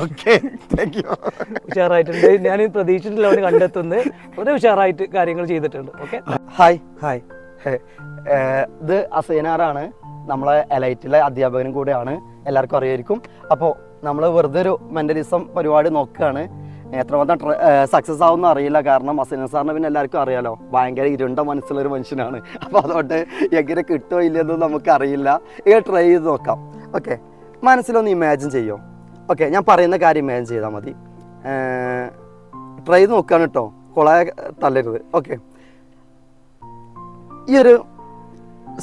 Okay thank you ഉഷാറായിട്ടുണ്ട്. ഞാൻ പ്രതീക്ഷിച്ചിട്ടില്ല അവന് കണ്ടെത്തുന്നത്. വളരെ ഉഷാറായിട്ട് കാര്യങ്ങൾ ചെയ്തിട്ടുണ്ട്. ഓക്കെ ഹായ് ഹായ് ഇത് അസൈനാറാണ്. നമ്മളെ എലൈറ്റിലെ അധ്യാപകനും കൂടെയാണ്. എല്ലാവർക്കും അറിയായിരിക്കും. അപ്പോൾ നമ്മൾ വെറുതെ ഒരു മെന്റലിസം പരിപാടി നോക്കുകയാണ്. എത്രമാത്രം സക്സസ് ആവുമെന്ന് അറിയില്ല. കാരണം അസൈന സാറിനെ പിന്നെ എല്ലാവർക്കും അറിയാലോ. ഭയങ്കര ഇരുണ്ട മനസ്സുള്ള ഒരു മനുഷ്യനാണ്. അപ്പോൾ അതുകൊണ്ട് എങ്ങനെ കിട്ടുമോ ഇല്ലെന്നും നമുക്ക് അറിയില്ല ഇങ്ങനെ ട്രൈ ചെയ്ത് നോക്കാം. ഓക്കെ മനസ്സിലൊന്ന് ഇമാജിൻ ചെയ്യോ? ഓക്കെ ഞാൻ പറയുന്ന കാര്യം ഇമാജിൻ ചെയ്താൽ മതി. ട്രൈ ചെയ്ത് നോക്കുകയാണ് കേട്ടോ കുള തള്ളരുത് ഓക്കെ ഈ ഒരു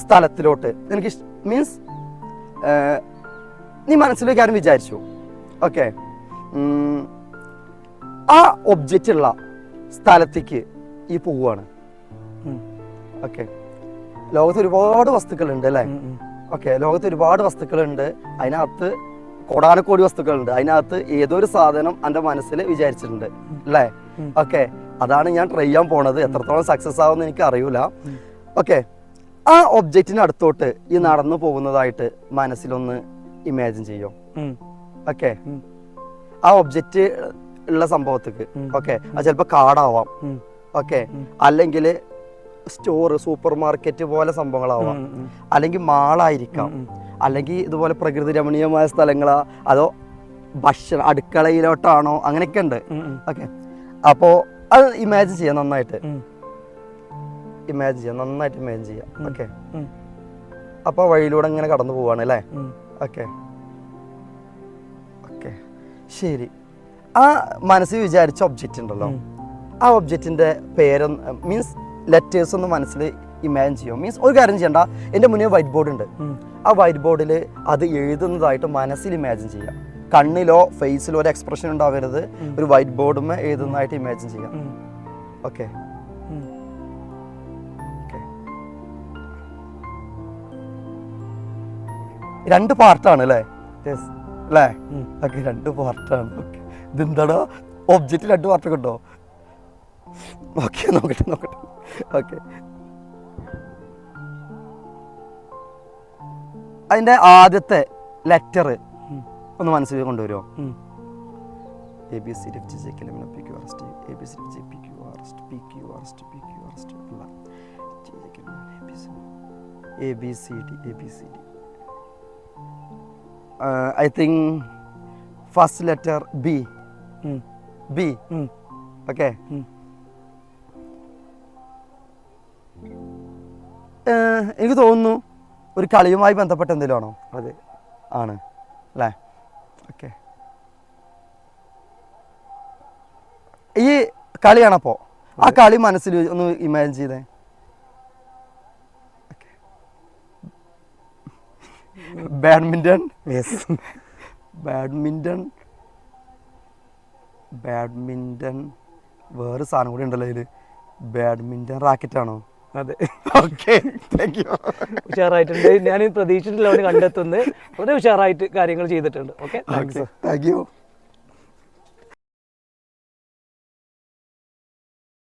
സ്ഥലത്തിലോട്ട് എനിക്ക് മീൻസ് നീ മനസ്സിലേക്ക് ആരും വിചാരിച്ചു. ഓക്കെ ആ ഒബ്ജക്റ്റ് ഉള്ള സ്ഥലത്തേക്ക് ഈ പോവുകയാണ് ഓക്കെ ലോകത്ത് ഒരുപാട് വസ്തുക്കളുണ്ട് അല്ലേ? ഓക്കെ ലോകത്ത് ഒരുപാട് വസ്തുക്കളുണ്ട്. അതിനകത്ത് കോടാനക്കോടി വസ്തുക്കളുണ്ട്. അതിനകത്ത് ഏതൊരു സാധനം എന്റെ മനസ്സിൽ വിചാരിച്ചിട്ടുണ്ട്. അല്ലേ. ഓക്കെ. അതാണ് ഞാൻ ട്രൈ ചെയ്യാൻ പോണത്. എത്രത്തോളം സക്സസ് ആവുമെന്ന് എനിക്ക് അറിയൂല. ഓക്കെ. ആ ഒബ്ജക്റ്റിന് അടുത്തോട്ട് ഈ നടന്നു പോകുന്നതായിട്ട് മനസ്സിലൊന്ന് ഇമാജിൻ ചെയ്യോ? ഓക്കെ. ആ ഒബ്ജക്റ്റ് ഉള്ള സംഭവത്തേക്ക്. ഓക്കെ. അത് ചിലപ്പോൾ കാടാവാം. ഓക്കെ. അല്ലെങ്കിൽ സ്റ്റോർ സൂപ്പർ മാർക്കറ്റ് പോലെ സംഭവങ്ങളാവാം. അല്ലെങ്കിൽ മാളായിരിക്കാം. അല്ലെങ്കിൽ ഇതുപോലെ പ്രകൃതി രമണീയമായ സ്ഥലങ്ങളാ അതോ ഭക്ഷണ അടുക്കളയിലോട്ടാണോ അങ്ങനെയൊക്കെ ഉണ്ട്. ഓക്കെ. അപ്പോൾ അത് ഇമാജിൻ ചെയ്യാം നന്നായിട്ട്. ഇമാജിൻ ചെയ്യാം നന്നായിട്ട് ഇമാജിൻ ചെയ്യാം. ഓക്കെ. അപ്പൊ അപ്പോൾ വഴിയിലൂടെ ഇങ്ങനെ കടന്നു പോവാണ് അല്ലേ? ഓക്കെ. ഓക്കെ. ശരി. ആ മനസ്സിൽ വിചാരിച്ച ഒബ്ജക്റ്റ് ഉണ്ടല്ലോ. ആ ഒബ്ജക്റ്റിന്റെ പേര് മീൻസ് ലെറ്റേഴ്സ് ഒന്ന് മനസ്സിൽ ഇമാജിൻ ചെയ്യും. മീൻസ് ഒരു കാര്യം ചെയ്യണ്ട. എന്റെ മുന്നേ വൈറ്റ് ബോർഡ് ഉണ്ട് ആ വൈറ്റ് ബോർഡിൽ അത് എഴുതുന്നതായിട്ട് മനസ്സിൽ ഇമാജിൻ ചെയ്യാം. കണ്ണിലോ ഫേസിലോ ഒരു എക്സ്പ്രഷൻ ഉണ്ടാവരുത്. ഒരു വൈറ്റ് ബോർഡുമേ എഴുതുന്നതായിട്ട് ഇമാജിൻ ചെയ്യാം. ഓക്കെ ഓക്കെ രണ്ട് പാർട്ടാണ് അല്ലേ? അല്ലേ? ഓക്കെ രണ്ട് പാർട്ടാണ് ഓക്കെ ഇതെന്താടാ? ഒബ്ജക്റ്റ് രണ്ട് പാർട്ടൊക്കെ ഉണ്ടോ? ഓക്കെ നോക്കട്ടെ നോക്കട്ടെ. ഓക്കെ അതിന്റെ ആദ്യത്തെ ലെറ്റർ ഒന്ന് മനസ്സിൽ കൊണ്ടുവരുമോ A B C F G P Q R S T A B C D J P Q R S T P Q R S T P Q R S T അല്ല A B C D A B C D I think first letter B B okay എനിക്ക് തോന്നുന്നു ഒരു കളിയുമായി ബന്ധപ്പെട്ട എന്തെങ്കിലും ആണോ അതെ. ആണ്. അല്ലേ? ഓക്കെ. ഈ കളിയാണപ്പോ ആ കളി മനസ്സിൽ ഒന്ന് ഇമാജിൻ ചെയ്തേ. ബാഡ്മിന്റൺ യെസ് ബാഡ്മിന്റൺ ബാഡ്മിന്റൺ വേറെ സാധനം കൂടി ഉണ്ടല്ലോ ഇതിൽ ബാഡ്മിന്റൺ റാക്കറ്റ് ആണോ അതെ. ഓക്കെ താങ്ക് യു ഉഷാറായിട്ടുണ്ട്. ഞാൻ പ്രതീക്ഷിച്ചിട്ടില്ല അവിടെ കണ്ടെത്തുന്നത് വളരെ ഉഷാറായിട്ട് കാര്യങ്ങൾ ചെയ്തിട്ടുണ്ട്. Okay thank U